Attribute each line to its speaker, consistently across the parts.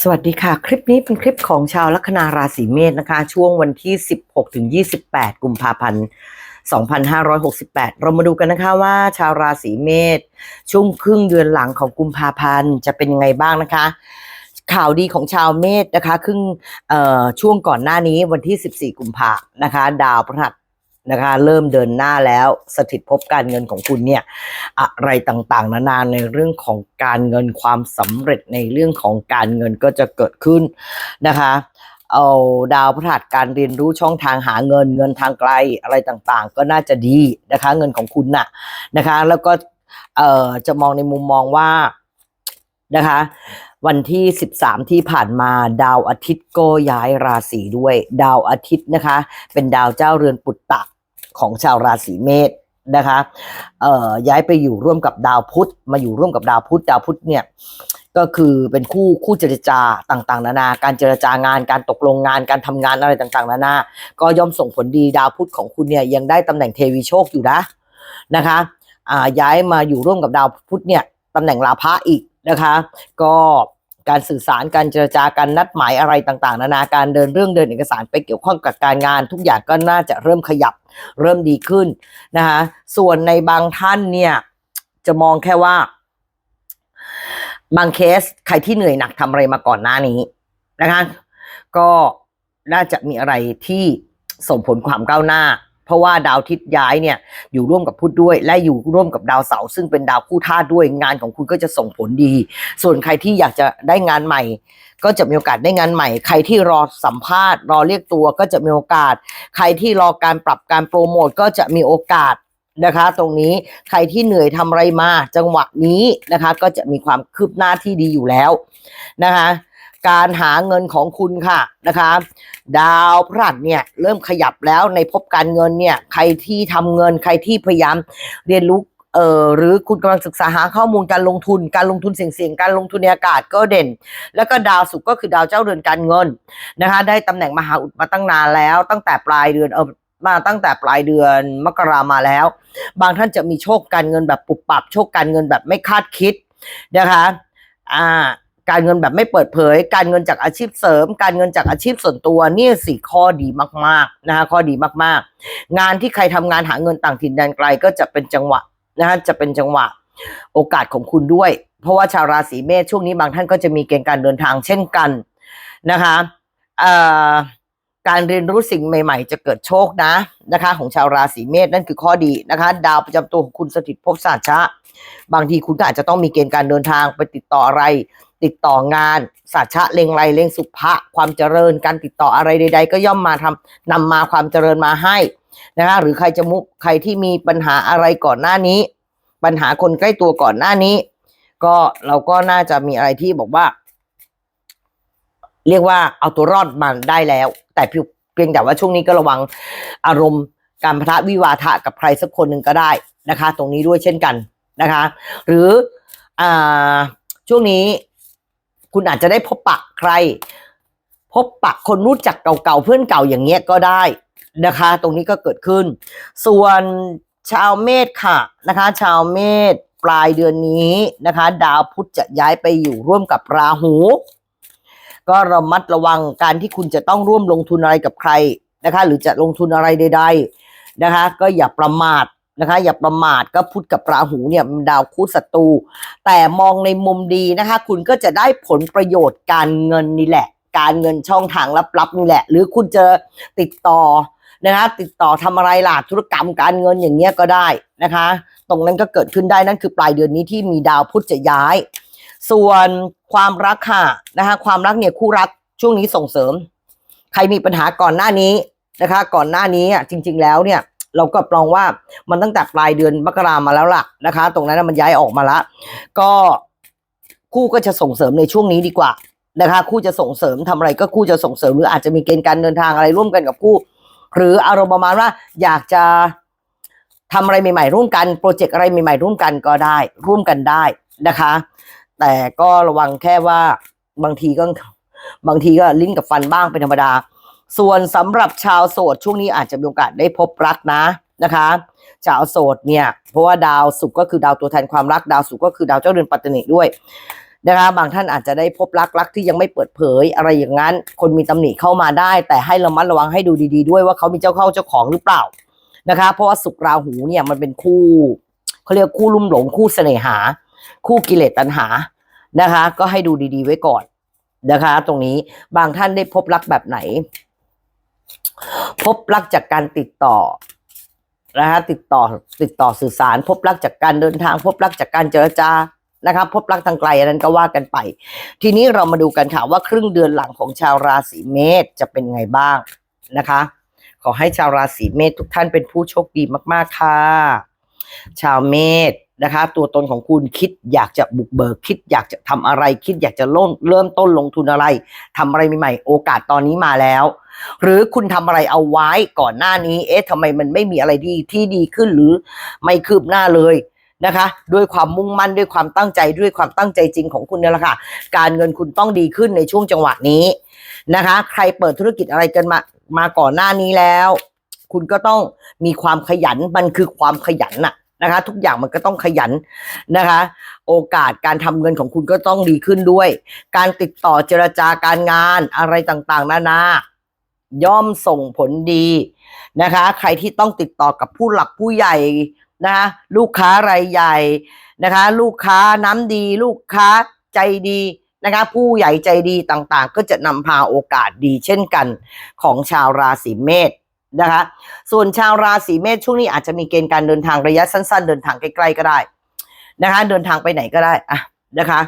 Speaker 1: สวัสดีค่ะ คลิปนี้เป็นคลิปของชาวลัคนาราศีเมษนะคะ ช่วงวันที่ 16ถึง28 กุมภาพันธ์ 2568 เรามาดูกันนะคะว่าชาวราศีเมษช่วงครึ่งเดือนหลังของกุมภาพันธ์จะเป็นยังไงบ้างนะคะ ข่าวดีของชาวเมษนะคะ ครึ่งเอ่อช่วงก่อนหน้านี้วันที่ 14 กุมภานะคะ ดาวพฤหัส นะคะ เริ่มเดินหน้าแล้วสถิตภพการเงินของคุณเนี่ยอะไรต่างๆ นานาในเรื่องของการเงินความสำเร็จในเรื่องของการเงินก็จะเกิดขึ้นนะคะเอาดาวพฤหัสการเรียนรู้ช่องทางหาเงินเงินทางไกลอะไรต่างๆ ก็น่าจะดีนะคะ เงินของคุณน่ะนะคะ แล้วก็เอ่อจะมองในมุมมองว่านะคะ วันที่ 13 ที่ผ่านมาดาวอาทิตย์ก็ย้ายราศีด้วย ดาวอาทิตย์นะคะ เป็นดาวเจ้าเรือนปุตตะ ของชาวราศีเมษนะคะเอ่อย้ายไปอยู่ร่วมกับดาวพุธมาอยู่ร่วมกับดาวพุธดาวพุธเนี่ยก็คือเป็นคู่คู่เจรจาต่างๆ นานา การเจรจางานการตกลงงานการทำงานอะไรต่างๆ นานา ก็ย่อมส่งผลดีดาวพุธของคุณเนี่ยยังได้ตำแหน่งเทวีโชคอยู่นะนะคะอ่าย้ายมาอยู่ร่วมกับดาวพุธเนี่ยตำแหน่งลาภะอีกนะคะ ก็ การสื่อสารการเจรจาการนัดหมายอะไรต่างๆ นานาการเดินเรื่องเดินเอกสารไปเกี่ยวข้องกับการงาน ทุกอย่างก็น่าจะเริ่มขยับเริ่มดีขึ้นนะคะส่วนในบางท่านเนี่ยจะมองแค่ว่า บางเคสใครที่เหนื่อยหนักทำอะไรมาก่อนหน้านี้นะคะก็น่าจะมีอะไรที่ส่งผลความก้าวหน้า เพราะว่าดาวทิศย้ายเนี่ยอยู่ร่วมกับพุธด้วย และอยู่ร่วมกับดาวเสาร์ซึ่งเป็นดาวคู่ธาตุด้วยงานของคุณก็จะส่งผลดี ส่วนใครที่อยากจะได้งานใหม่ ก็จะมีโอกาสได้งานใหม่ ใครที่รอสัมภาษณ์ รอเรียกตัวก็จะมีโอกาส ใครที่รอการปรับการโปรโมทก็จะมีโอกาสนะคะ ตรงนี้ใครที่เหนื่อยทำอะไรมาจังหวะนี้นะคะ ก็จะมีความคืบหน้าที่ดีอยู่แล้วนะคะ การหาเงินของคุณค่ะนะคะดาวพฤหัสเนี่ยเริ่มขยับแล้วในภพการเงินเนี่ยใครที่ทำเงินใครที่พยายามเรียนรู้เอ่อหรือคุณกำลังศึกษาหาข้อมูลการลงทุน การลงทุนเสี่ยงๆการลงทุนในอากาศก็เด่น แล้วก็ดาวศุกร์ก็คือดาวเจ้าเรือนการเงินนะคะได้ตำแหน่งมหาอุดมาตั้งนานแล้ว ตั้งแต่ปลายเดือนเออมาตั้งแต่ปลายเดือนมกรามาแล้ว บางท่านจะมีโชคการเงินแบบปุบปับโชคการเงินแบบไม่คาดคิดนะคะอ่า การเงินแบบไม่เปิดเผย การเงินจากอาชีพเสริม การเงินจากอาชีพส่วนตัวนี่สี่ข้อดีมากๆนะคะข้อดีมากๆ งานที่ใครทำงานหาเงินต่างถิ่นแดนไกลก็จะเป็นจังหวะนะคะจะเป็นจังหวะโอกาสของคุณด้วย เพราะว่าชาวราศีเมษช่วงนี้บางท่านก็จะมีเกณฑ์การเดินทางเช่นกันนะคะการเรียนรู้สิ่งใหม่ ๆ จะเกิดโชคนะนะคะ ของชาวราศีเมษนั่นคือข้อดีนะคะ ดาวประจำตัวของคุณสถิตภพศาสชะ บางทีคุณก็อาจจะต้องมีเกณฑ์การเดินทางไปติดต่ออะไร ติดต่องานศาสตร์ชะเลงไรเลงสุภะความเจริญการติดต่ออะไรใด ๆ ก็ย่อมมาทำนำมาความเจริญมาให้นะคะหรือใครจะมุใครที่มีปัญหาอะไรก่อนหน้านี้ ปัญหาคนใกล้ตัวก่อนหน้านี้ ก็เราก็น่าจะมีอะไรที่บอกว่า เรียกว่าเอาตัวรอดมาได้แล้ว แต่เพียงแต่ว่าช่วงนี้ก็ระวังอารมณ์การพระวิวาทะกับใครสักคนหนึ่งก็ได้นะคะ ตรงนี้ด้วยเช่นกันนะคะ หรืออ่าช่วงนี้ คุณอาจจะได้พบปะใคร พบปะคนรู้จักเก่าๆเพื่อนเก่าอย่างเงี้ยก็ได้นะคะ ตรงนี้ก็เกิดขึ้น ส่วนชาวเมษค่ะนะคะ ชาวเมษปลายเดือนนี้นะคะ ดาวพุธจะย้ายไปอยู่ร่วมกับราหู ก็ระมัดระวังการที่คุณจะต้องร่วมลงทุนอะไรกับใครนะคะ หรือจะลงทุนอะไรใด ๆนะคะ ก็อย่าประมาท นะคะ อย่าประมาทก็พุธกับราหูเนี่ยมันดาวคู่ศัตรูแต่มองในมุมดีนะคะ คุณก็จะได้ผลประโยชน์การเงินนี่แหละ การเงินช่องทางลับๆนี่แหละ หรือคุณจะติดต่อนะคะติดต่อทำอะไรล่ะธุรกรรมการเงินอย่างเงี้ยก็ได้นะคะ ตรงนั้นก็เกิดขึ้นได้นั่นคือปลายเดือนนี้ที่มีดาวพุธจะย้าย ส่วนความรักค่ะนะคะความรักเนี่ยคู่รักช่วงนี้ส่งเสริม ใครมีปัญหาก่อนหน้านี้นะคะ ก่อนหน้านี้อะจริง ๆ แล้วเนี่ย เราก็ปลองว่ามันตั้งแต่ปลายเดือนมกรามาแล้วล่ะนะคะ ตรงนั้นมันย้ายออกมาละก็คู่ก็จะส่งเสริมในช่วงนี้ดีกว่านะคะ คู่จะส่งเสริมทำอะไรก็คู่จะส่งเสริมหรืออาจจะมีเกณฑ์การเดินทางอะไรร่วมกันกับคู่ หรืออารมณ์ประมาณว่าอยากจะทำอะไรใหม่ ๆ ร่วมกันโปรเจกต์อะไรใหม่ ๆ ร่วมกันก็ได้ ร่วมกันได้นะคะ แต่ก็ระวังแค่ว่าบางทีก็บางทีก็ลิ้นกับฟันบ้างเป็นธรรมดา ส่วนสำหรับชาวโสดช่วงนี้อาจจะมีโอกาสได้พบรักนะนะคะ ชาวโสดเนี่ย เพราะว่าดาวศุกร์ก็คือดาวตัวแทนความรักดาวศุกร์ก็คือดาวเจ้าเรือนปัตตนิด้วยนะคะบางท่านอาจจะได้พบรักรักที่ยังไม่เปิดเผย อะไรอย่างนั้น คนมีตำหนิเข้ามาได้ แต่ให้ระมัดระวังให้ดูดี ๆ ด้วยว่าเขามีเจ้าเข้าเจ้าของหรือเปล่านะคะ เพราะว่าสุกราหูเนี่ยมันเป็นคู่เขาเรียกคู่ลุ่มหลงคู่เสน่หา คู่กิเลสตัณหานะคะ ก็ให้ดูดี ๆ ไว้ก่อนนะคะ ตรงนี้บางท่านได้พบรักแบบไหน พบรักจากการติดต่อนะคะติดต่อติดต่อสื่อสาร พบรักจากการเดินทาง พบรักจากการเจรจานะคะพบรักทางไกลอันนั้นก็ว่ากันไป ทีนี้เรามาดูกันค่ะว่าครึ่งเดือนหลังของชาวราศีเมษจะเป็นไงบ้างนะคะ ขอให้ชาวราศีเมษทุกท่านเป็นผู้โชคดีมาก ๆ ค่ะ ชาวเมษนะคะ ตัวตนของคุณคิดอยากจะบุกเบิกคิดอยากจะทำอะไร คิดอยากจะเริ่มเริ่มต้นลงทุนอะไรทำอะไรใหม่ๆโอกาสตอนนี้มาแล้ว หรือคุณทำอะไรเอาไว้ก่อนหน้านี้ เอ๊ะทำไมมันไม่มีอะไรดีที่ดีขึ้นหรือไม่คืบหน้าเลยนะคะ ด้วยความมุ่งมั่นด้วยความตั้งใจด้วยความตั้งใจจริงของคุณเนี่ยแหละค่ะ การเงินคุณต้องดีขึ้นในช่วงจังหวะนี้นะคะ ใครเปิดธุรกิจอะไรกันมามาก่อนหน้านี้แล้ว คุณก็ต้องมีความขยันมันคือความขยันน่ะนะคะ ทุกอย่างมันก็ต้องขยันนะคะ โอกาสการทำเงินของคุณก็ต้องดีขึ้นด้วย การติดต่อเจรจาการงานอะไรต่างๆ นานา ย่อมส่งผลดีนะคะ ใครที่ต้องติดต่อกับผู้หลักผู้ใหญ่นะคะลูกค้ารายใหญ่นะคะ ลูกค้าน้ำดี ลูกค้าใจดีนะคะ ผู้ใหญ่ใจดีต่างๆ ก็จะนำพาโอกาสดีเช่นกันของชาวราศีเมษนะคะ ส่วนชาวราศีเมษช่วงนี้อาจจะมีเกณฑ์การเดินทางระยะสั้น ๆ เดินทางใกล้ๆก็ได้นะคะ เดินทางไปไหนก็ได้อะนะคะ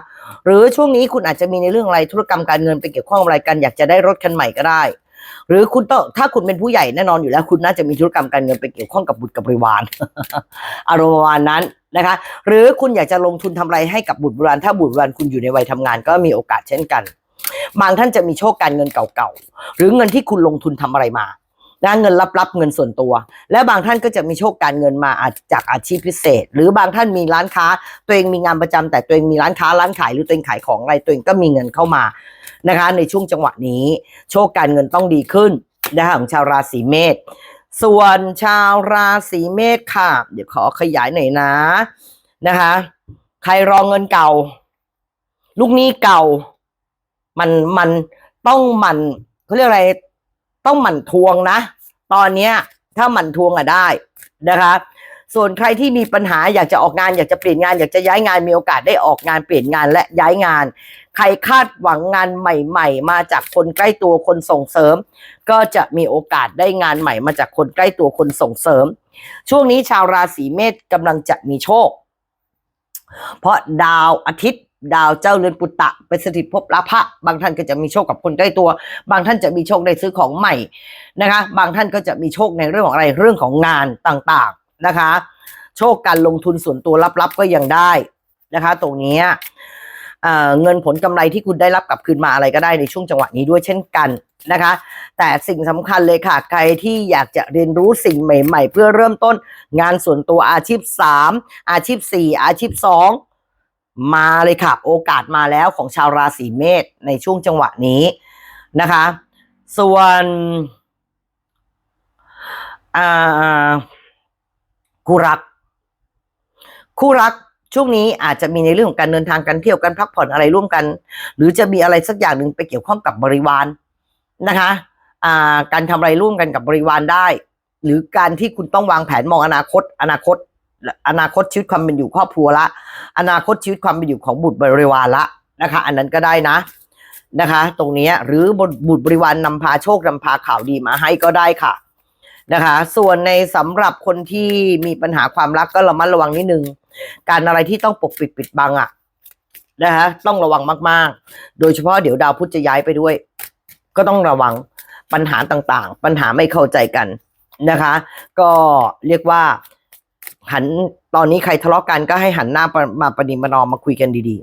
Speaker 1: หรือช่วงนี้คุณอาจจะมีในเรื่องอะไรธุรกรรมการเงินไปเกี่ยวข้องอะไรกัน อยากจะได้รถคันใหม่ก็ได้ หรือคุณต้องถ้าคุณเป็นผู้ใหญ่แน่นอนอยู่แล้ว คุณน่าจะมีธุรกรรมการเงินไปเกี่ยวข้องกับบุตรกับบริวารอารมณ์ประมาณนั้นนะคะ หรือคุณอยากจะลงทุนทำอะไรให้กับบุตรบริวารถ้าบุตรบริวารคุณอยู่ในวัยทำงาน ก็มีโอกาสเช่นกัน บางท่านจะมีโชคการเงินเก่าๆหรือเงินที่คุณลงทุนทำอะไรมานะเงินลับๆเงินส่วนตัว และบางท่านก็จะมีโชคการเงินมาอาจจากอาชีพพิเศษ หรือบางท่านมีร้านค้า ตัวเองมีงานประจำแต่ตัวเองมีร้านค้าร้านขายหรือตัวเองขายของอะไรตัวเองก็มีเงินเข้ามา นะคะ ในช่วงจังหวะนี้ โชคการเงินต้องดีขึ้นนะคะของชาวราศีเมษส่วนชาวราศีเมษค่ะ เดี๋ยวขอขยายหน่อยนะนะคะ ใครรองเงินเก่า ลูกหนี้เก่า มันมันต้องหมันเขาเรียกอะไร ต้องหมั่นทวงนะ ตอนเนี้ย ถ้าหมั่นทวงอะได้นะคะส่วนใครที่มีปัญหาอยากจะออกงานอยากจะเปลี่ยนงาน อยากจะย้ายงานมีโอกาสได้ออกงานเปลี่ยนงานและย้ายงาน ใครคาดหวังงานใหม่ ๆ มาจากคนใกล้ตัวคนส่งเสริม ก็จะมีโอกาสได้งานใหม่มาจากคนใกล้ตัวคนส่งเสริม ช่วงนี้ชาวราศีเมษกำลังจะมีโชค เพราะดาวอาทิตย์ดาวเจ้าเรือนปุตตะไปสถิตภพละพะบางท่านก็จะมีโชคกับคนใกล้ตัว บางท่านจะมีโชคได้ซื้อของใหม่นะคะ บางท่านก็จะมีโชคในเรื่องของอะไรเรื่องของงานต่างๆนะคะ โชคการลงทุนส่วนตัวลับๆก็ยังได้นะคะ ตรงนี้ เงินผลกำไรที่คุณได้รับกลับคืนมาอะไรก็ได้ในช่วงจังหวะนี้ด้วยเช่นกันนะคะ แต่สิ่งสำคัญเลยค่ะ ใครที่อยากจะเรียนรู้สิ่งใหม่ ๆ เพื่อเริ่มต้นงานส่วนตัวอาชีพ 3 อาชีพ 4 อาชีพ 2 มาเลยค่ะ โอกาสมาแล้วของชาวราศีเมษในช่วงจังหวะนี้นะคะ ส่วนอ่าคู่รัก คู่รัก ช่วงนี้อาจจะมีในเรื่องของการเดินทางการเที่ยวกันพักผ่อนอะไรร่วมกัน หรือจะมีอะไรสักอย่างหนึ่งไปเกี่ยวข้องกับบริวารนะคะาการทำอะไรร่วมกันกับบริวารได้ หรือการที่คุณต้องวางแผนมองอนาคต อนาคต อนาคตชีวิตความเป็นอยู่ครอบครัวละ อนาคตชีวิตความเป็นอยู่ของบุตรบริวารละนะคะ อันนั้นก็ได้นะนะคะ ตรงนี้หรือบุตรบริวารนำพาโชคนำพาข่าวดีมาให้ก็ได้ค่ะนะคะ ส่วนในสำหรับคนที่มีปัญหาความรักก็ระมัดระวังนิดนึง การอะไรที่ต้องปกปิดปิดบังอะ่ะนะคะต้องระวังมาก ๆ โดยเฉพาะเดี๋ยวดาวพุธจะย้ายไปด้วย ก็ต้องระวังปัญหาต่างๆ ปัญหาไม่เข้าใจกันนะคะ ก็เรียกว่าหันตอนนี้ใครทะเลาะกันก็ให้หันหน้ามาประดิมประนอมมาคุยกันดี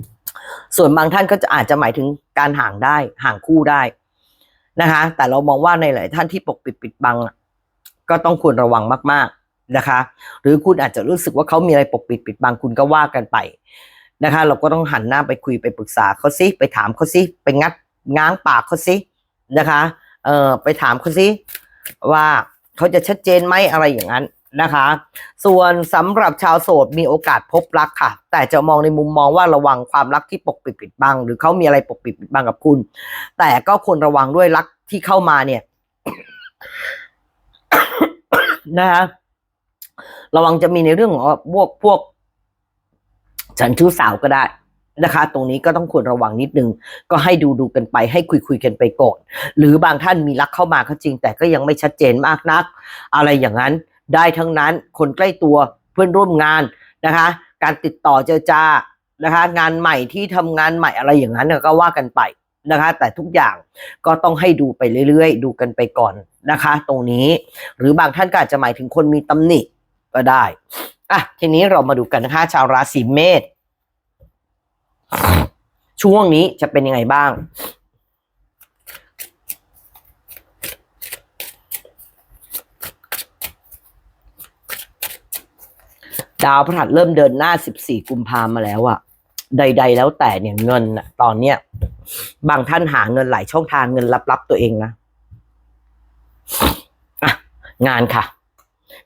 Speaker 1: ๆ ส่วนบางท่านก็จะอาจจะหมายถึงการห่างได้ห่างคู่ได้นะคะ แต่เรามองว่าในหลายท่านที่ปกปิดปิดบัง ก็ต้องควรระวังมากๆ นะคะ หรือคุณอาจจะรู้สึกว่าเขามีอะไรปกปิดปิดบังคุณก็ว่ากันไปนะคะ เราก็ต้องหันหน้าไปคุยไปปรึกษาเขาซิไปถามเขาซิไปงัดง้างปากเขาซินะคะเออไปถามเขาซิว่าเขาจะชัดเจนไหมอะไรอย่างนั้นนะคะ ส่วนสำหรับชาวโสดมีโอกาสพบรักค่ะ แต่จะมองในมุมมองว่าระวังความรักที่ปกปิดปิดบัง หรือเขามีอะไรปกปิดปิดบังกับคุณ แต่ก็ควรระวังด้วยรักที่เข้ามาเนี่ยนะคะ ระวังจะมีในเรื่องของพวกพวก ฉันชู้สาวก็ได้นะคะ ตรงนี้ก็ต้องควรระวังนิดนึง ก็ให้ดูดูกันไป ให้คุยคุยกันไปก่อน หรือบางท่านมีรักเข้ามาก็จริง แต่ก็ยังไม่ชัดเจนมากนัก อะไรอย่างนั้นได้ทั้งนั้นคนใกล้ตัวเพื่อนร่วมงานนะคะ การติดต่อเจรจานะคะ งานใหม่ที่ทำงานใหม่อะไรอย่างนั้นก็ว่ากันไปนะคะ แต่ทุกอย่างก็ต้องให้ดูไปเรื่อยๆ ดูกันไปก่อนนะคะ ตรงนี้ หรือบางท่านก็อาจจะหมายถึงคนมีตำหนิ ก็ได้อะทีนี้เรามาดูกันนะคะชาวราศีเมษช่วงนี้จะเป็นยังไงบ้าง ดาวพฤหัสเริ่มเดินหน้า 14 กุมภามาแล้วอะใด ๆ แล้วแต่เนี่ยเงินน่ะตอนเนี้ยบางท่านหาเงินหลายช่องทางเงินลับ ๆ ตัวเองนะ อะ งานค่ะ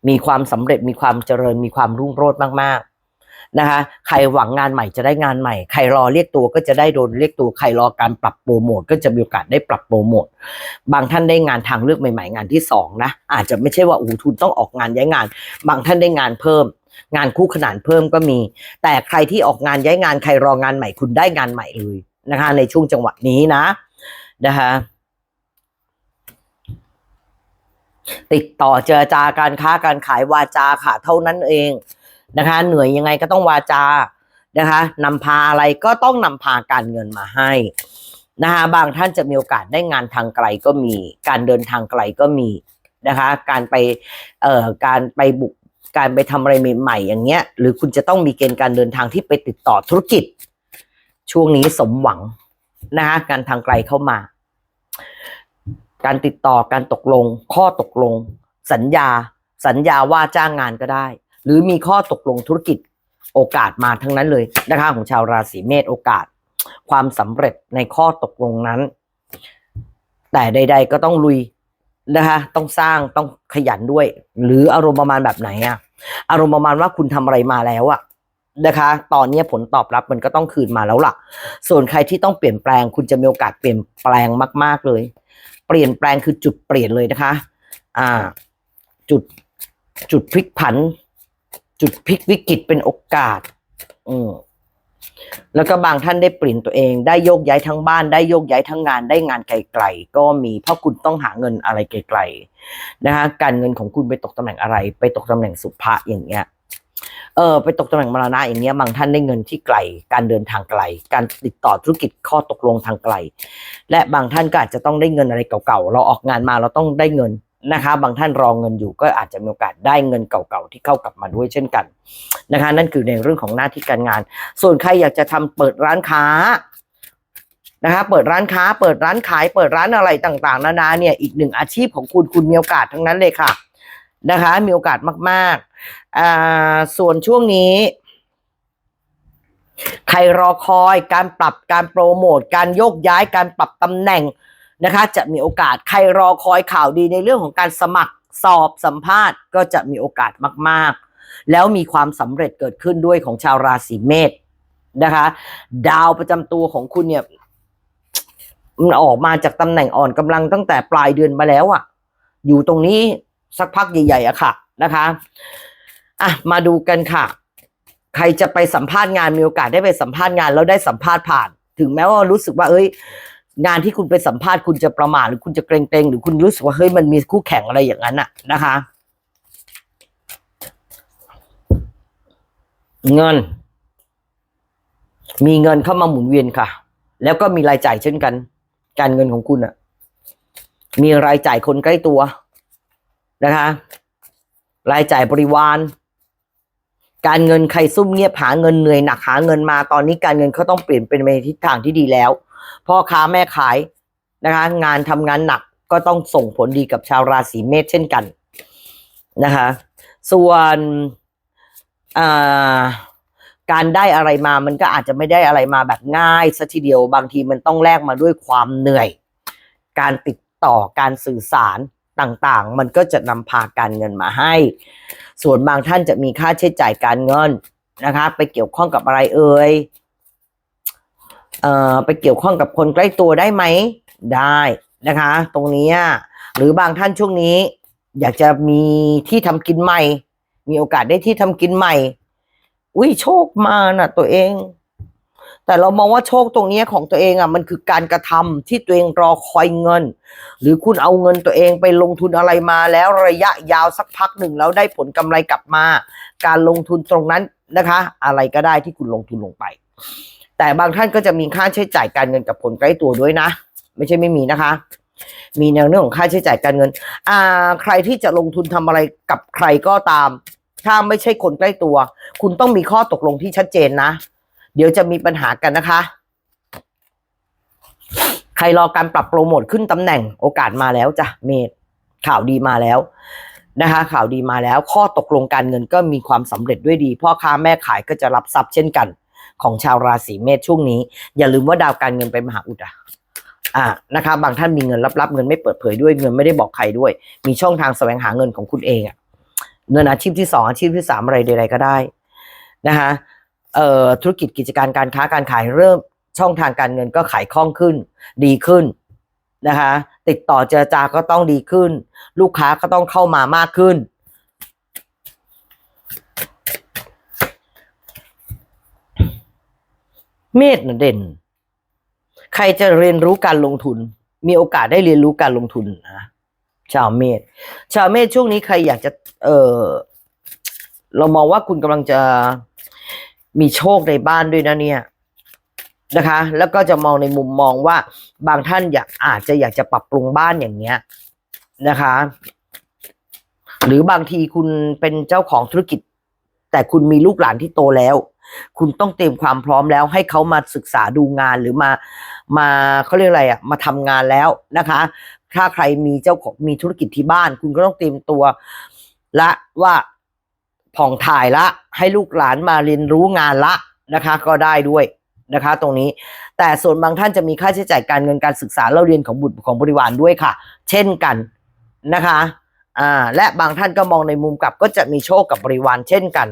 Speaker 1: มีความสำเร็จมีความเจริญมีความรุ่งโรจน์มากๆนะคะ ใครหวังงานใหม่จะได้งานใหม่ ใครรอเรียกตัวก็จะได้โดนเรียกตัว ใครรอการปรับโปรโมทก็จะมีโอกาสได้ปรับโปรโมท บางท่านได้งานทางเลือกใหม่ ๆ งานที่สองนะ อาจจะไม่ใช่ว่าอู้ทุนต้องออกงานย้ายงาน บางท่านได้งานเพิ่ม งานคู่ขนานเพิ่มก็มี แต่ใครที่ออกงานย้ายงาน ใครรองานใหม่คุณได้งานใหม่เลยนะคะ ในช่วงจังหวะนี้นะนะคะ ติดต่อเจรจาการค้าการขายวาจาค่ะเท่านั้นเองนะคะ เหนื่อยยังไงก็ต้องวาจานะคะนำพาอะไรก็ต้องนำพาการเงินมาให้นะคะบางท่านจะมีโอกาสได้งานทางไกลก็มี การเดินทางไกลก็มีนะคะ การไปเอ่อการไปบุกการไปทำอะไรใหม่ๆอย่างเงี้ย หรือคุณจะต้องมีเกณฑ์การเดินทางที่ไปติดต่อธุรกิจ ช่วงนี้สมหวังนะคะการทางไกลเข้ามา การติดต่อการตกลง ข้อตกลง สัญญา สัญญาว่าจ้างงานก็ได้ หรือมีข้อตกลงธุรกิจโอกาสมาทั้งนั้นเลยนะคะของชาวราศีเมษโอกาส ความสำเร็จในข้อตกลงนั้น แต่ใด ๆ ก็ต้องลุยนะคะต้องสร้างต้องขยันด้วย หรืออารมณ์ประมาณแบบไหนอะอารมณ์ประมาณว่าคุณทำอะไรมาแล้วอะนะคะ ตอนนี้ผลตอบรับมันก็ต้องคืนมาแล้วล่ะ ส่วนใครที่ต้องเปลี่ยนแปลง คุณจะมีโอกาสเปลี่ยนแปลงมาก ๆเลย เปลี่ยนแปลงคือจุดเปลี่ยนเลยนะคะ อ่า จุดจุดพลิกผัน จุดพลิกวิกฤตเป็นโอกาส อืมแล้วก็บางท่านได้เปลี่ยนตัวเอง ได้โยกย้ายทั้งบ้าน ได้โยกย้ายทั้งงาน ได้งานไกลๆก็มี เพราะคุณต้องหาเงินอะไรไกลๆนะคะ การเงินของคุณไปตกตำแหน่งอะไร ไปตกตำแหน่งสุภะอย่างเงี้ย เออไปตกตำแหน่งมรณะอย่างเงี้ยบางท่านได้เงินที่ไกล การเดินทางไกล การติดต่อธุรกิจข้อตกลงทางไกล และบางท่านก็อาจจะต้องได้เงินอะไรเก่าๆ เราออกงานมาเราต้องได้เงินนะคะ บางท่านรองเงินอยู่ก็อาจจะมีโอกาสได้เงินเก่าๆที่เข้ากลับมาด้วยเช่นกันนะคะ นั่นคือในเรื่องของหน้าที่การงาน ส่วนใครอยากจะทำเปิดร้านค้านะคะเปิดร้านค้าเปิดร้านขายเปิดร้านอะไรต่างๆ นานาเนี่ยอีกหนึ่งอาชีพของคุณคุณมีโอกาสทั้งนั้นเลยค่ะนะคะ มีโอกาสมากๆ อ่าส่วนช่วงนี้ใครรอคอยการปรับการโปรโมท การโยกย้ายการปรับตำแหน่งนะคะ จะมีโอกาสใครรอคอยข่าวดีในเรื่องของการสมัครสอบสัมภาษณ์ ก็จะมีโอกาสมาก ๆ แล้วมีความสำเร็จเกิดขึ้นด้วยของชาวราศีเมษนะคะ ดาวประจำตัวของคุณเนี่ยมันออกมาจากตำแหน่งอ่อนกำลังตั้งแต่ปลายเดือนมาแล้วอะ่ะ อยู่ตรงนี้สักพักใหญ่ๆอะค่ะนะคะ อะมาดูกันค่ะ ใครจะไปสัมภาษณ์งานมีโอกาสได้ไปสัมภาษณ์งานแล้วได้สัมภาษณ์ผ่าน ถึงแม้ว่ารู้สึกว่า เอ้ย งานที่คุณไปสัมภาษณ์คุณจะประมาทหรือคุณจะเกรงๆหรือคุณรู้สึกว่าเฮ้ยมันมีคู่แข่งอะไรอย่างนั้นอะนะคะ เงิน มีเงินเข้ามาหมุนเวียนค่ะ แล้วก็มีรายจ่ายเช่นกัน การเงินของคุณอะมีรายจ่ายคนใกล้ตัวนะคะ รายจ่ายบริวาร การเงินใครซุ่มเงียบหาเงินเหนื่อยหนักหาเงินมาตอนนี้การเงินเขาต้องเปลี่ยนเป็นในทิศทางที่ดีแล้วพ่อค้าแม่ขายนะคะ งานทำงานหนักก็ต้องส่งผลดีกับชาวราศีเมษเช่นกันนะคะ ส่วนการได้อะไรมามันก็อาจจะไม่ได้อะไรมาแบบง่ายสัทีเดียวบางทีมันต้องแลกมาด้วยความเหนื่อย การติดต่อการสื่อสาร ต่างๆ มันก็จะนำพาการเงินมาให้ ส่วนบางท่านจะมีค่าใช้จ่ายการเงินนะคะ ไปเกี่ยวข้องกับอะไรเอ่ยเอ่อไปเกี่ยวข้องกับคนใกล้ตัวได้ไหมได้นะคะ ตรงนี้หรือบางท่านช่วงนี้ อยากจะมีที่ทำกินใหม่ มีโอกาสได้ที่ทำกินใหม่อุ้ยโชคมาน่ะตัวเอง แต่เรามองว่าโชคตรงนี้ของตัวเองอะมันคือการกระทำที่ตัวเองรอคอยเงิน หรือคุณเอาเงินตัวเองไปลงทุนอะไรมาแล้วระยะยาวสักพักหนึ่งแล้วได้ผลกำไรกลับมา การลงทุนตรงนั้นนะคะ อะไรก็ได้ที่คุณลงทุนลงไป แต่บางท่านก็จะมีค่าใช้จ่ายการเงินกับผลใกล้ตัวด้วยนะ ไม่ใช่ไม่มีนะคะ มีแนเรื่องของค่าใช้จ่ายการเงิน อ่า ใครที่จะลงทุนทำอะไรกับใครก็ตาม ถ้าไม่ใช่คนใกล้ตัว คุณต้องมีข้อตกลงที่ชัดเจนนะ เดี๋ยวจะมีปัญหากันนะคะ ใครรอการปรับโปรโมทขึ้นตำแหน่งโอกาสมาแล้วจ้ะเมธข่าวดีมาแล้วนะคะ ข่าวดีมาแล้ว ข้อตกลงการเงินก็มีความสำเร็จด้วยดีพ่อค้าแม่ขายก็จะรับทรัพย์เช่นกัน ของชาวราศีเมษช่วงนี้ อย่าลืมว่าดาวการเงินไปมหาอุดอะอ่านะคะ บางท่านมีเงินรับๆเงินไม่เปิดเผยด้วยเงินไม่ได้บอกใครด้วย มีช่องทางแสวงหาเงินของคุณเองอะเงินอาชีพที่สองอาชีพที่สามอะไรใดๆก็ได้นะคะ ธุรกิจกิจการการค้าการขายเริ่มช่องทางการเงินก็ขายคล่องขึ้น ดีขึ้นนะคะ ติดต่อเจรจาก็ต้องดีขึ้น ลูกค้าก็ต้องเข้ามามากขึ้น เมษนะเด่น ใครจะเรียนรู้การลงทุน มีโอกาสได้เรียนรู้การลงทุนนะชาวเมษชาวเมษช่วงนี้ใครอยากจะ เออเรามองว่าคุณกำลังจะ มีโชคในบ้านด้วยนะเนี่ยนะคะ แล้วก็จะมองในมุมมองว่าบางท่านอยากอาจจะอยากจะปรับปรุงบ้านอย่างเงี้ยนะคะ หรือบางทีคุณเป็นเจ้าของธุรกิจ แต่คุณมีลูกหลานที่โตแล้ว คุณต้องเตรียมความพร้อมแล้ว ให้เขามาศึกษาดูงานหรือมามาเขาเรียกอะไรอะมาทำงานแล้วนะคะ ถ้าใครมีเจ้าของมีธุรกิจที่บ้าน คุณก็ต้องเตรียมตัวละว่า ผ่องถ่ายละ ให้ลูกหลานมาเรียนรู้งานละนะคะ ก็ได้ด้วยนะคะ ตรงนี้ แต่ส่วนบางท่านจะมีค่าใช้จ่ายการเงินการศึกษาเล่าเรียนของบุตรของบริวารด้วยค่ะ เช่นกันนะคะอ่าและบางท่านก็มองในมุมกลับก็จะมีโชคกับบริวารเช่นกัน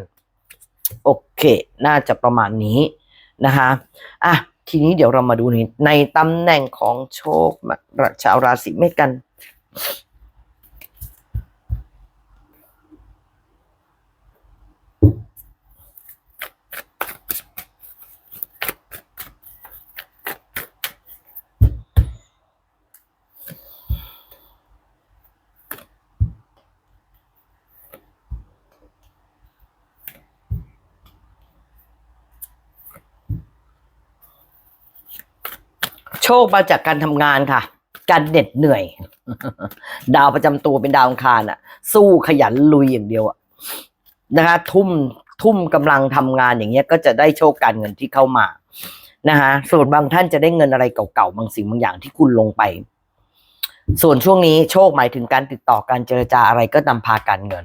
Speaker 1: โอเค น่าจะประมาณนี้นะคะอะทีนี้เดี๋ยวเรามาดูในในตำแหน่งของโชคชาวราศีเมษกัน โชคมาจากการทำงานค่ะ การเหน็ดเหนื่อย ดาวประจำตัวเป็นดาวอังคารอะสู้ขยันลุยอย่างเดียวอะนะคะ ทุ่มทุ่มกำลังทำงานอย่างเงี้ย ก็จะได้โชคการเงินที่เข้ามานะคะส่วนบางท่านจะได้เงินอะไรเก่าๆบางสิ่งบางอย่างที่คุณลงไป ส่วนช่วงนี้โชคหมายถึงการติดต่อการเจรจาอะไรก็นำพาการเงิน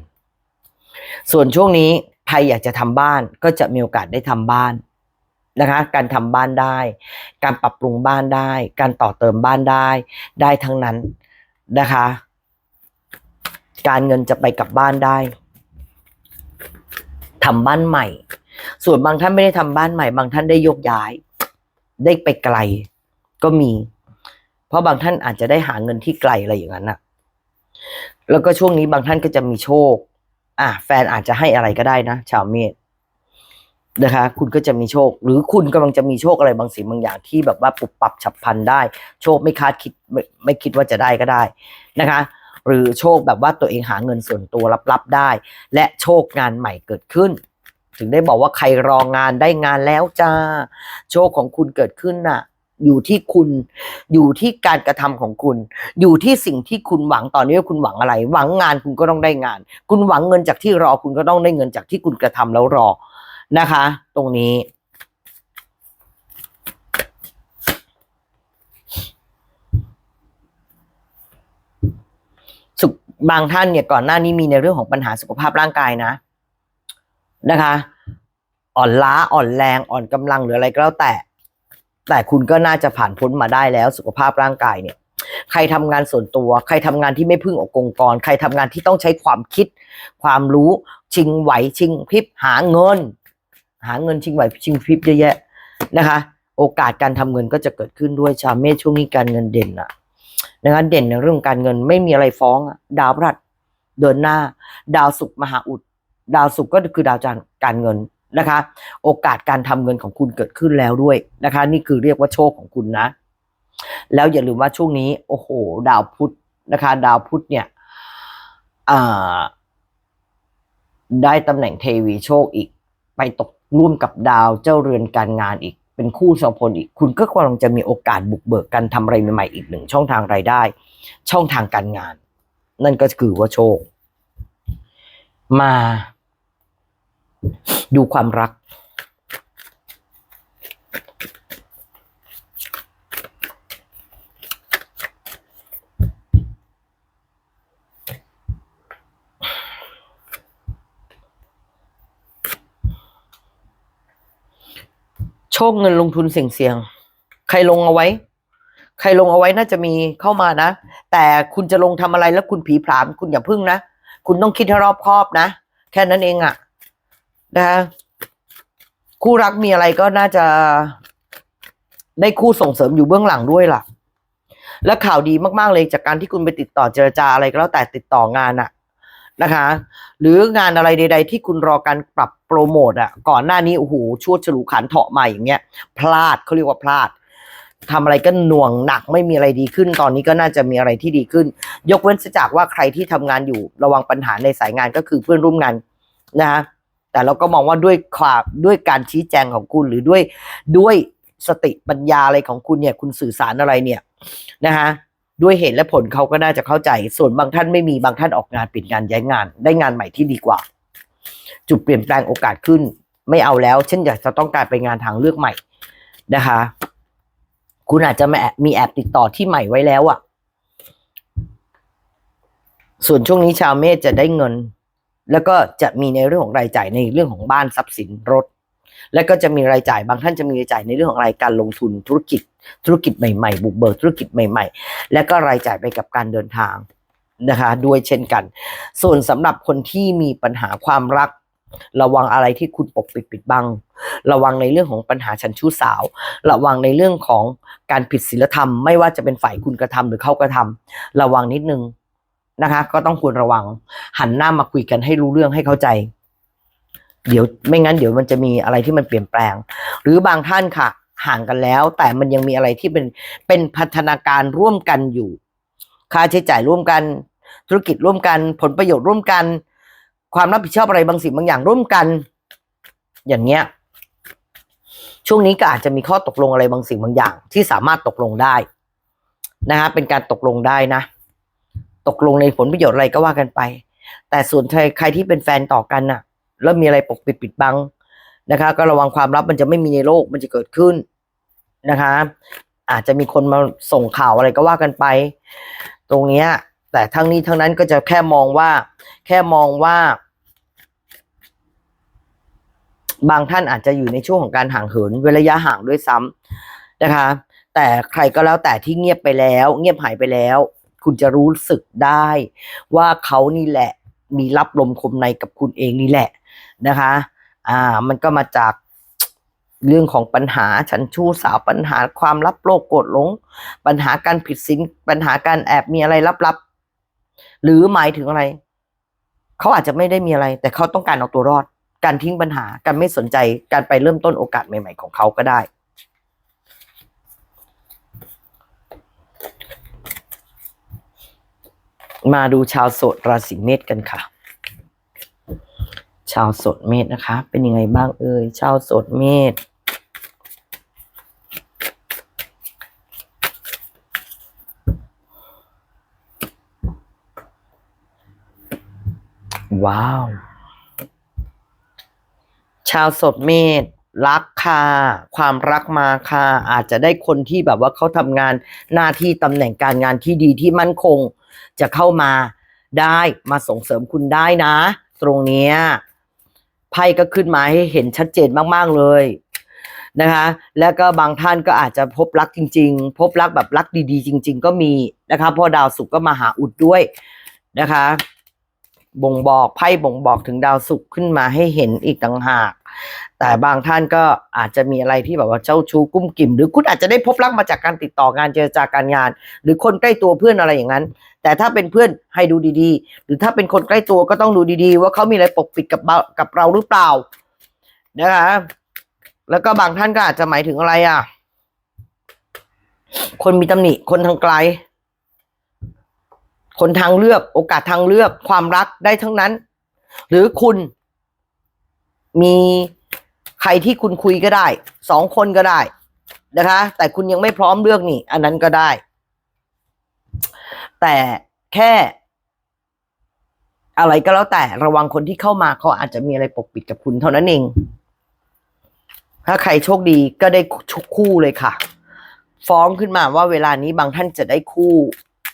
Speaker 1: ส่วนช่วงนี้ใครอยากจะทำบ้านก็จะมีโอกาสได้ทำบ้าน นะคะ การทำบ้านได้ การปรับปรุงบ้านได้ การต่อเติมบ้านได้ ได้ทั้งนั้นนะคะ การเงินจะไปกับบ้านได้ทำบ้านใหม่ ส่วนบางท่านไม่ได้ทำบ้านใหม่ บางท่านได้ยกย้าย ได้ไปไกล ก็มี เพราะบางท่านอาจจะได้หาเงินที่ไกลอะไรอย่างนั้นน่ะ แล้วก็ช่วงนี้บางท่านก็จะมีโชค อะแฟนอาจจะให้อะไรก็ได้นะ ชาวเมษ นะคะ คุณก็จะมีโชค หรือคุณกำลังจะมีโชคอะไรบางสิ่งบางอย่างที่แบบว่าปุบปับฉับพลันได้ โชคไม่คาดคิดไม่ไม่คิดว่าจะได้ก็ได้นะคะ หรือโชคแบบว่าตัวเองหาเงินส่วนตัวรับๆได้ และโชคงานใหม่เกิดขึ้น ถึงได้บอกว่าใครรองงานได้งานแล้วจ้า โชคของคุณเกิดขึ้นน่ะ อยู่ที่คุณอยู่ที่การกระทำของคุณ อยู่ที่สิ่งที่คุณหวังตอนนี้คุณหวังอะไร หวังงานคุณก็ต้องได้งาน คุณหวังเงินจากที่รอคุณก็ต้องได้เงินจากที่คุณกระทำแล้วรอ นะคะ ตรงนี้ สุขบางท่านเนี่ยก่อนหน้านี้มีในเรื่องของปัญหาสุขภาพร่างกายนะ นะคะ อ่อนล้าอ่อนแรงอ่อนกำลังหรืออะไรก็แล้วแต่ แต่คุณก็น่าจะผ่านพ้นมาได้แล้ว สุขภาพร่างกายเนี่ยใครทำงานส่วนตัว ใครทำงานที่ไม่พึ่งองค์กร ใครทำงานที่ต้องใช้ความคิด ความรู้ ชิงไหว ชิงพริบหาเงิน หาเงินชิงไหวชิงพริบเยอะแยะนะคะ โอกาสการทำเงินก็จะเกิดขึ้นด้วยชาวเมษช่วงนี้การเงินเด่นอะนะคะเด่นในเรื่องการเงินไม่มีอะไรฟ้องดาวพฤหัสเดินหน้า ดาวศุกร์มหาอุด ดาวศุกร์ก็คือดาวจานการเงินนะคะ โอกาสการทำเงินของคุณเกิดขึ้นแล้วด้วยนะคะ นี่คือเรียกว่าโชคของคุณนะ แล้วอย่าลืมว่าช่วงนี้ โอ้โห ดาวพุธนะคะ ดาวพุธเนี่ยได้ตำแหน่งเทวีโชคอีกไปตก ร่วมกับดาวเจ้าเรือนการงานอีก เป็นคู่สมพลอีก คุณก็กำลังจะมีโอกาสบุกเบิกการทำอะไรใหม่ๆอีกหนึ่งช่องทางรายได้ ช่องทางการงาน นั่นก็คือว่าโชค มา ดูความรัก โชคเงินลงทุนเสี่ยงๆ ใครลงเอาไว้ ใครลงเอาไว้น่าจะมีเข้ามานะ แต่คุณจะลงทำอะไรแล้วคุณผีผาม คุณอย่าพึ่งนะ คุณต้องคิดให้รอบคอบนะ แค่นั้นเองอะนะคะคู่รักมีอะไรก็น่าจะได้คู่ส่งเสริมอยู่เบื้องหลังด้วยล่ะ และข่าวดีมากๆเลยจากการที่คุณไปติดต่อเจรจาอะไรก็แล้วแต่ติดต่องานอะ นะคะ หรืองานอะไรใด ๆ ที่คุณรอการปรับโปรโมทอะก่อนหน้านี้โอ้โหชวดฉลูขันเถาะใหมาอย่างเงี้ย พลาดเขาเรียกว่าพลาดทำอะไรก็หน่วงหนักไม่มีอะไรดีขึ้น ตอนนี้ก็น่าจะมีอะไรที่ดีขึ้น ยกเว้นจากว่าใครที่ทำงานอยู่ระวังปัญหาในสายงานก็คือเพื่อนร่วมงานนะฮะแต่เราก็มองว่าด้วยความด้วยการชี้แจงของคุณหรือด้วยด้วยสติปัญญาอะไรของคุณเนี่ย คุณสื่อสารอะไรเนี่ยนะฮะ ด้วยเหตุและผลเขาก็น่าจะเข้าใจ ส่วนบางท่านไม่มีบางท่านออกงานเปลี่ยนงานย้ายงาน ได้งานใหม่ที่ดีกว่า จุดเปลี่ยนแปลงโอกาสขึ้น ไม่เอาแล้วเช่นอยากจะต้องการไปงานทางเลือกใหม่นะคะ คุณอาจจะมาแอบมีแอบติดต่อที่ใหม่ไว้แล้วอะ่ะ ส่วนช่วงนี้ชาวเมษจะได้เงิน แล้วก็จะมีในเรื่องของรายจ่ายในเรื่องของบ้านทรัพย์สินรถ แล้วก็จะมีรายจ่ายบางท่านจะมีรายจ่ายในเรื่องของรายการลงทุนธุรกิจ ธุรกิจใหม่ๆ บุกเบิกธุรกิจใหม่ ๆ และก็รายจ่ายไปกับการเดินทางนะคะ ด้วยเช่นกัน ส่วนสำหรับคนที่มีปัญหาความรัก ระวังอะไรที่คุณปกปิดปิดบัง ระวังในเรื่องของปัญหาชันชู้สาว ระวังในเรื่องของการผิดศีลธรรม ไม่ว่าจะเป็นฝ่ายคุณกระทำหรือเขากระทำระวังนิดนึงนะคะ ก็ต้องควรระวังหันหน้ามาคุยกันให้รู้เรื่องให้เข้าใจเดี๋ยวไม่งั้นเดี๋ยวมันจะมีอะไรที่มันเปลี่ยนแปลง หรือบางท่านค่ะ ห่างกันแล้ว แต่มันยังมีอะไรที่เป็นเป็นพัฒนาการร่วมกันอยู่ ค่าใช้จ่ายร่วมกัน ธุรกิจร่วมกัน ผลประโยชน์ร่วมกัน ความรับผิดชอบอะไรบางสิ่งบางอย่างร่วมกัน อย่างเงี้ย ช่วงนี้ก็อาจจะมีข้อตกลงอะไรบางสิ่งบางอย่าง ที่สามารถตกลงได้นะฮะเป็นการตกลงได้นะ ตกลงในผลประโยชน์อะไรก็ว่ากันไป แต่ส่วนใครใครที่เป็นแฟนต่อกันน่ะ แล้วมีอะไรปกปิดปิดบังนะคะ ก็ระวังความลับมันจะไม่มีในโลกมันจะเกิดขึ้น นะคะ อาจจะมีคนมาส่งข่าวอะไรก็ว่ากันไป ตรงเนี้ย แต่ทั้งนี้ทั้งนั้นก็จะแค่มองว่า แค่มองว่า บางท่านอาจจะอยู่ในช่วงของการห่างเหินเว้นระยะห่างด้วยซ้ำนะคะ แต่ใครก็แล้วแต่ที่เงียบไปแล้ว เงียบหายไปแล้ว คุณจะรู้สึกได้ว่าเขานี่แหละมีรับลมคมในกับคุณเองนี่แหละนะคะ อ่า มันก็มาจาก เรื่องของปัญหาฉันชู้สาวปัญหาความลับโลกโกรธหลง ปัญหาการผิดศีลปัญหาการแอบมีอะไรลับๆหรือหมายถึงอะไร เขาอาจจะไม่ได้มีอะไร แต่เขาต้องการเอาตัวรอด การทิ้งปัญหาการไม่สนใจการไปเริ่มต้นโอกาสใหม่ ๆ ของเขาก็ได้มาดูชาวโสดราศีเมษกันค่ะ ชาวโสดเมษนะคะ เป็นยังไงบ้างเอ่ยชาวโสดเมษ ว้าว ชาวสดเมษรักค่ะ ความรักมาค่ะ อาจจะได้คนที่แบบว่าเขาทำงานหน้าที่ตำแหน่งการงานที่ดีที่มั่นคง จะเข้ามาได้มาส่งเสริมคุณได้นะ ตรงนี้ไพ่ก็ขึ้นมาให้เห็นชัดเจนมาก ๆ เลยนะคะ แล้วก็บางท่านก็อาจจะพบรักจริง ๆ พบรักแบบรักดี ๆ จริง ๆ ก็มีนะคะพราะดาวศุกร์ก็มาหาอุดด้วยนะคะ บ่งบอกไพ่บ่งบอกถึงดาวศุกร์ขึ้นมาให้เห็นอีกต่างหาก แต่บางท่านก็อาจจะมีอะไรที่แบบว่าเจ้าชู้กุ้มกิ่ม หรือคุณอาจจะได้พบรักมาจากการติดต่องานเจรจาการงาน หรือคนใกล้ตัวเพื่อนอะไรอย่างนั้น แต่ถ้าเป็นเพื่อนให้ดูดีๆ หรือถ้าเป็นคนใกล้ตัวก็ต้องดูดีๆ ว่าเขามีอะไรปกปิดกับเรากับเราหรือเปล่านะคะแล้วก็บางท่านก็อาจจะหมายถึงอะไรอะ คนมีตำหนิคนทางไกล คนทางเลือก โอกาสทางเลือกความรักได้ทั้งนั้น หรือคุณ มีใครที่คุณคุยก็ได้สองคนก็ได้นะคะ แต่คุณยังไม่พร้อมเลือกนี่ อันนั้นก็ได้ แต่แค่ อะไรก็แล้วแต่ระวังคนที่เข้ามาเขาอาจจะมีอะไรปกปิดกับคุณเท่านั้นเอง ถ้าใครโชคดีก็ได้คู่เลยค่ะ ฟ้องขึ้นมาว่าเวลานี้บางท่านจะได้คู่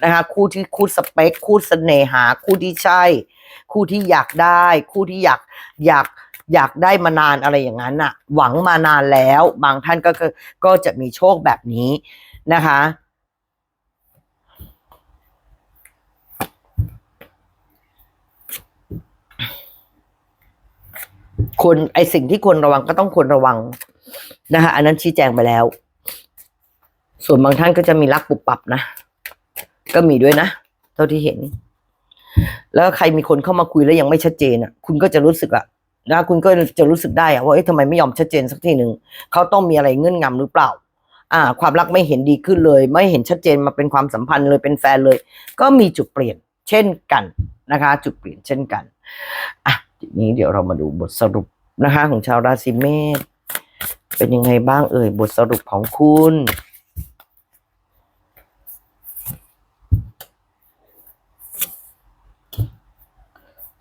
Speaker 1: นะคะ คู่ที่คู่สเปค คู่เสน่หา คู่ที่ใช่ คู่ที่อยากได้ คู่ที่อยากอยากอยากได้มานานอะไรอย่างนั้นอะหวังมานานแล้ว บางท่านก็คือก็จะมีโชคแบบนี้นะคะคนไอสิ่งที่ควรระวังก็ต้องควรระวังนะคะ อันนั้นชี้แจงไปแล้ว ส่วนบางท่านก็จะมีรักปุบปับนะ ก็มีด้วยนะ เท่าที่เห็น แล้วใครมีคนเข้ามาคุยแล้วยังไม่ชัดเจนอะ คุณก็จะรู้สึกอะนะคุณก็จะรู้สึกได้อะว่าเอ๊ะทำไมไม่ยอมชัดเจนสักทีหนึ่งเขาต้องมีอะไรเงื่อนงำหรือเปล่า อ่า ความรักไม่เห็นดีขึ้นเลย ไม่เห็นชัดเจนมาเป็นความสัมพันธ์เลยเป็นแฟนเลย ก็มีจุดเปลี่ยน เช่นกันนะคะ จุดเปลี่ยนเช่นกันอะทีนี้เดี๋ยวเรามาดูบทสรุปนะคะ ของชาวราศีเมษเป็นยังไงบ้างเอ่ยบทสรุปของคุณ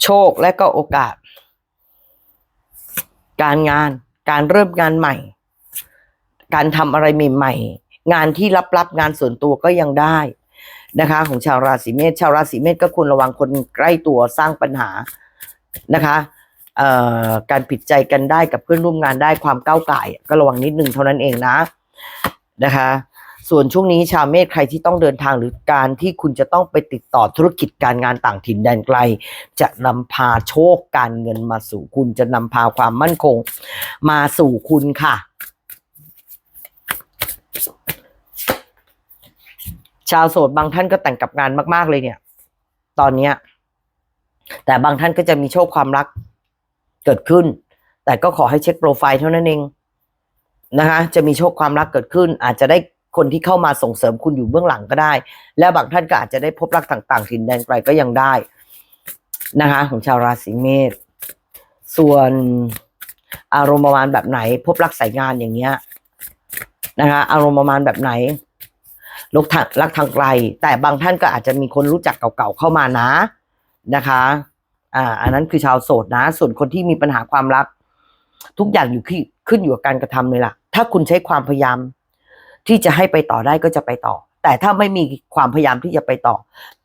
Speaker 1: โชคและก็โอกาส การงานการเริ่มงานใหม่ การทำอะไรใหม่ๆงานที่ลับๆงานส่วนตัวก็ยังได้นะคะ ของชาวราศีเมษชาวราศีเมษก็ควรระวังคนใกล้ตัวสร้างปัญหานะคะการผิดใจกันได้กับเพื่อนร่วมงานได้ความก้าวไก่ก็ระวังนิดนึงเท่านั้นเองนะนะคะ ส่วนช่วงนี้ชาวเมษใครที่ต้องเดินทางหรือการที่คุณจะต้องไปติดต่อธุรกิจการงานต่างถิ่นแดนไกล จะนำพาโชคการเงินมาสู่คุณจะนำพาความมั่นคง มาสู่คุณค่ะ ชาวโสดบางท่านก็แต่งกับงานมาก ๆ เลยเนี่ย ตอนเนี้ยแต่บางท่านก็จะมีโชคความรักเกิดขึ้น แต่ก็ขอให้เช็คโปรไฟล์เท่านั้นเองนะคะ จะมีโชคความรักเกิดขึ้น อาจจะได้ คนที่เข้ามาส่งเสริมคุณอยู่เบื้องหลังก็ได้ และบางท่านก็อาจจะได้พบรักต่าง ๆ ถิ่นแดนไกลก็ยังได้นะคะ ของชาวราศีเมษส่วนอารมณ์ประมาณแบบไหน พบรักสายงานอย่างเงี้ยนะคะอารมณ์ประมาณแบบไหนรักทางรักทางไกล แต่บางท่านก็อาจจะมีคนรู้จักเก่าๆเข้ามานะนะคะอ่าอันนั้นคือชาวโสดนะ ส่วนคนที่มีปัญหาความรัก ทุกอย่างอยู่ที่ขึ้นอยู่กับการกระทำเลยล่ะ ถ้าคุณใช้ความพยายาม ที่จะให้ไปต่อได้ก็จะไปต่อ แต่ถ้าไม่มีความพยายามที่จะไปต่อ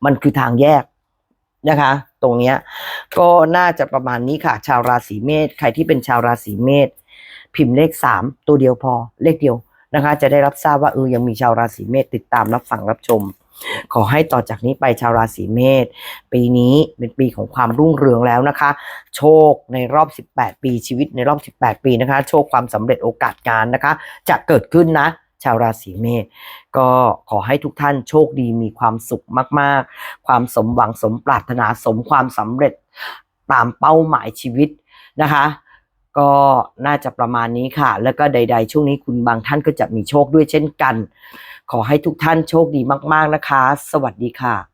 Speaker 1: มันคือทางแยกนะคะ ตรงเนี้ยก็น่าจะประมาณนี้ค่ะ ชาวราศีเมษใครที่เป็นชาวราศีเมษพิมพ์เลขสามตัวเดียวพอเลขเดียวนะคะ จะได้รับทราบว่าเออยังมีชาวราศีเมษติดตามรับฟังรับชม ขอให้ต่อจากนี้ไปชาวราศีเมษปีนี้เป็นปีของความรุ่งเรืองแล้วนะคะ โชคในรอบ 18 ปีชีวิตในรอบ 18 ปีนะคะ โชคความสำเร็จโอกาสการนะคะ จะเกิดขึ้นนะ ชาวราศีเมษก็ขอให้ทุกท่านโชคดีมีความสุขมาก ๆ ความสมหวังสมปรารถนาสมความสำเร็จตามเป้าหมายชีวิตนะคะก็น่าจะประมาณนี้ค่ะ แล้วก็ใด ๆ ช่วงนี้คุณบางท่านก็จะมีโชคด้วยเช่นกัน ขอให้ทุกท่านโชคดีมาก ๆ นะคะ สวัสดีค่ะ